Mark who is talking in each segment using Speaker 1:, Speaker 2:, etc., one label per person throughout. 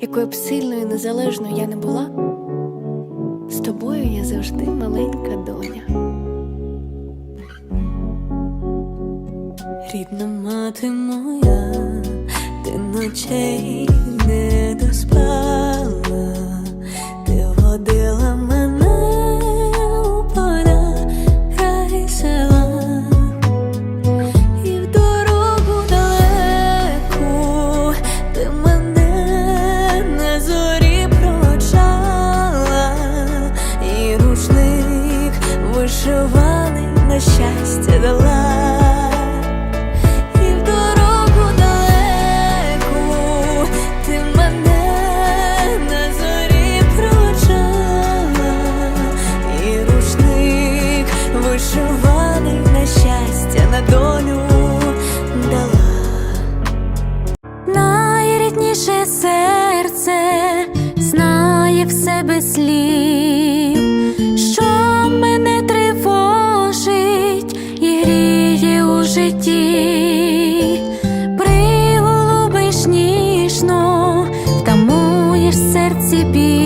Speaker 1: якою б сильною і незалежною я не була, з тобою я завжди маленька доня.
Speaker 2: Рідна мати моя, ти ночей не доспала, зорі на і рушник вишиваний на щастя, на долю príncipe.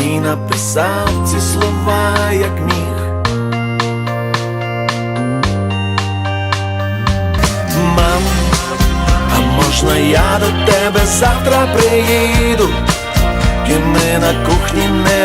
Speaker 3: і написав ці слова, як міг. Мам, а можна я до тебе завтра приїду? І ми на кухні не